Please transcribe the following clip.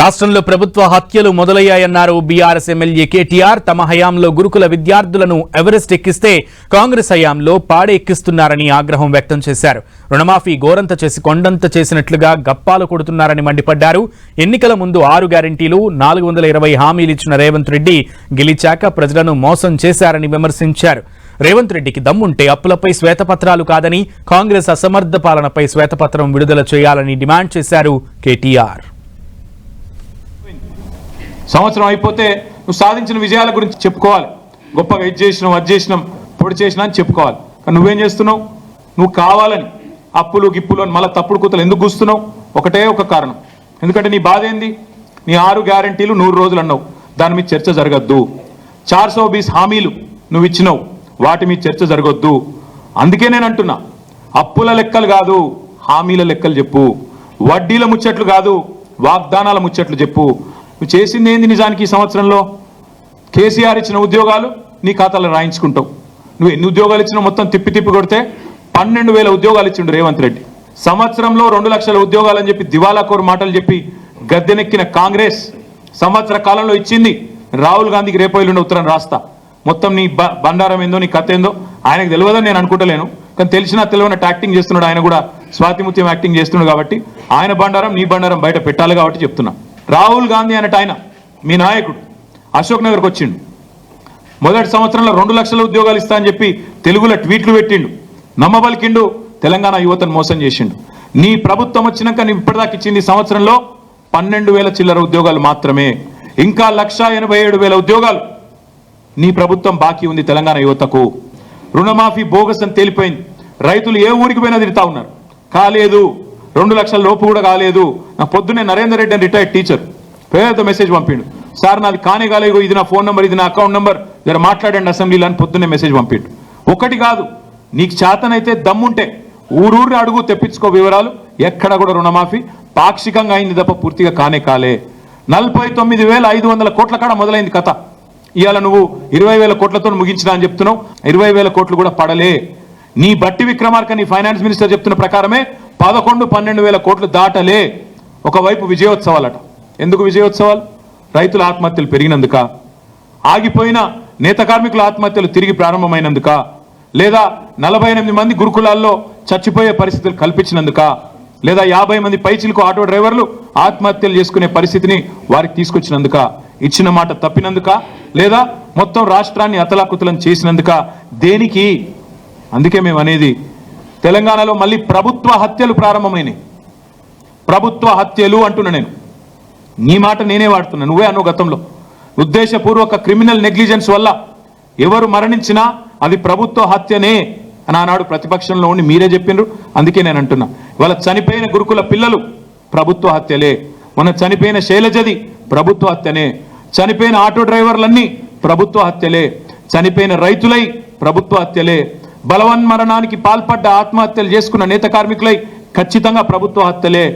రాష్ట్రంలో ప్రభుత్వ హత్యలు మొదలయ్యాయన్నారు బీఆర్ఎస్ ఎమ్మెల్యే కేటీఆర్. తమ హయాంలో గురుకుల విద్యార్థులను ఎవరెస్ట్ ఎక్కిస్తే కాంగ్రెస్ హయాంలో పాడే ఎక్కిస్తున్నారని ఆగ్రహం వ్యక్తం చేశారు. రుణమాఫీ గోరంత చేసి కొండంత చేసినట్లుగా గప్పాలు కొడుతున్నారని మండిపడ్డారు. ఎన్నికల ముందు ఆరు గ్యారంటీలు నాలుగు వందల ఇరవై హామీలు ఇచ్చిన రేవంత్ రెడ్డి గెలిచాక ప్రజలను మోసం చేశారని విమర్శించారు. రేవంత్ రెడ్డికి దమ్ముంటే అప్పులపై శ్వేతపత్రాలు కాదని కాంగ్రెస్ అసమర్థ పాలనపై శ్వేతపత్రం విడుదల చేయాలని డిమాండ్ చేశారు కేటీఆర్. సంవత్సరం అయిపోతే నువ్వు సాధించిన విజయాల గురించి చెప్పుకోవాలి. గొప్పగా ఇది చేసినావు అది చేసినాం పొడి చేసినా అని చెప్పుకోవాలి. కానీ నువ్వేం చేస్తున్నావు? నువ్వు కావాలని అప్పులు గిప్పులు అని మళ్ళీ తప్పుడు కూతలు ఎందుకు కూస్తున్నావు ఒకటే ఒక కారణం. ఎందుకంటే నీ బాధ ఏంది? నీ ఆరు గ్యారంటీలు నూరు రోజులు అన్నావు. దాని మీద చర్చ జరగద్దు. చార్ సో బీస్ హామీలు నువ్వు ఇచ్చినావు. వాటి మీద చర్చ జరగొద్దు. అందుకే నేను అంటున్నా అప్పుల లెక్కలు కాదు హామీల లెక్కలు చెప్పు. వడ్డీల ముచ్చట్లు కాదు వాగ్దానాల ముచ్చట్లు చెప్పు. నువ్వు చేసింది ఏంది నిజానికి ఈ సంవత్సరంలో? కేసీఆర్ ఇచ్చిన ఉద్యోగాలు నీ ఖాతాలో రాయించుకుంటావు. నువ్వు ఎన్ని ఉద్యోగాలు ఇచ్చినా మొత్తం తిప్పి తిప్పి కొడితే పన్నెండు వేల ఉద్యోగాలు ఇచ్చిండు రేవంత్ రెడ్డి. సంవత్సరంలో రెండు లక్షల ఉద్యోగాలు అని చెప్పి దివాలాకోరు మాటలు చెప్పి గద్దెనెక్కిన కాంగ్రెస్ సంవత్సర కాలంలో ఇచ్చింది రాహుల్ గాంధీకి రేపు ఎల్లుండి ఉత్తరం రాస్తా. మొత్తం నీ బ- బండారం ఏందో నీ కథ ఏందో ఆయనకు తెలియదని నేను అనుకుంటలేను. కానీ తెలిసినా తెలియని యాక్టింగ్ చేస్తున్నాడు. ఆయన కూడా స్వాతిముత్యం యాక్టింగ్ చేస్తున్నాడు కాబట్టి ఆయన బండారం నీ బండారం బయట పెట్టాలి కాబట్టి చెప్తున్నా. రాహుల్ గాంధీ అనేట ఆయన మీ నాయకుడు అశోక్ నగర్కి వచ్చిండు. మొదటి సంవత్సరంలో రెండు లక్షల ఉద్యోగాలు ఇస్తా అని చెప్పి తెలుగులో ట్వీట్లు పెట్టిండు. నమ్మబలికిండు తెలంగాణ యువతను మోసం చేసిండు. నీ ప్రభుత్వం వచ్చినాక నీ ఇప్పటిదాకా ఇచ్చింది సంవత్సరంలో పన్నెండు వేల చిల్లర ఉద్యోగాలు మాత్రమే. ఇంకా లక్ష ఎనభై ఏడు వేల ఉద్యోగాలు నీ ప్రభుత్వం బాకీ ఉంది తెలంగాణ యువతకు. రుణమాఫీ బోగస్ అని తేలిపోయింది. రైతులు ఏ ఊరికి పోయినా తిడతా ఉన్నారు. కాలేదు. రెండు లక్షల లోపు కూడా కాలేదు. నా పొద్దున్నే నరేందర్ రెడ్డి అని రిటైర్డ్ టీచర్ పేద మెసేజ్ పంపిండు. సార్ నాది కానే కాలేదు. ఇది నా ఫోన్ నెంబర్ ఇది నా అకౌంట్ నెంబర్ జర మాట్లాడండి అసెంబ్లీలో అని పొద్దున్నే మెసేజ్ పంపిండు. ఒకటి కాదు. నీకు చేతనైతే దమ్ముంటే ఊరూరిని అడుగు తెప్పించుకో వివరాలు. ఎక్కడ కూడా రుణమాఫీ. పాక్షికంగా అయింది తప్ప పూర్తిగా కానే కాలే. నలభై తొమ్మిది వేల ఐదు వందల కోట్ల కాడ మొదలైంది కథ. ఇవాళ నువ్వు ఇరవై వేల కోట్లతో ముగించినా అని చెప్తున్నావు. ఇరవై వేల కోట్లు కూడా పడలే. నీ బట్టి విక్రమార్క నీ ఫైనాన్స్ మినిస్టర్ చెప్తున్న ప్రకారమే పదకొండు పన్నెండు వేల కోట్లు దాటలే ఒకవైపు విజయోత్సవాలట. ఎందుకు విజయోత్సవాలు? రైతుల ఆత్మహత్యలు పెరిగినందుక? ఆగిపోయిన నేత కార్మికుల ఆత్మహత్యలు తిరిగి ప్రారంభమైనందుక? లేదా నలభై ఎనిమిది మంది గురుకులాల్లో చచ్చిపోయే పరిస్థితులు కల్పించినందుక? లేదా యాభై మంది పైచిలకు ఆటో డ్రైవర్లు ఆత్మహత్యలు చేసుకునే పరిస్థితిని వారికి తీసుకొచ్చినందుక? ఇచ్చిన మాట తప్పినందుక? లేదా మొత్తం రాష్ట్రాన్ని అతలాకుతలం చేసినందుక? దేనికి? అందుకే మేము అనేది తెలంగాణలో మళ్ళీ ప్రభుత్వ హత్యలు ప్రారంభమైనాయి. ప్రభుత్వ హత్యలు అంటున్నా నేను. నీ మాట నేనే వాడుతున్నా నువ్వే అన్నావు గతంలో. ఉద్దేశపూర్వక క్రిమినల్ నెగ్లిజెన్స్ వల్ల ఎవరు మరణించినా అది ప్రభుత్వ హత్యనే అని ఆనాడు ప్రతిపక్షంలో ఉండి మీరే చెప్పిండ్రు. అందుకే నేను అంటున్నా వాళ్ళ చనిపోయిన గురుకుల పిల్లలు ప్రభుత్వ హత్యలే. మన చనిపోయిన శైలజది ప్రభుత్వ హత్యనే. చనిపోయిన ఆటో డ్రైవర్లన్నీ ప్రభుత్వ హత్యలే. చనిపోయిన రైతులై ప్రభుత్వ హత్యలే. బలవన్మరణానికి పాల్పడ్డ ఆత్మహత్యలు చేసుకున్న నేత కార్మికులై ఖచ్చితంగా ప్రభుత్వ హత్యలే.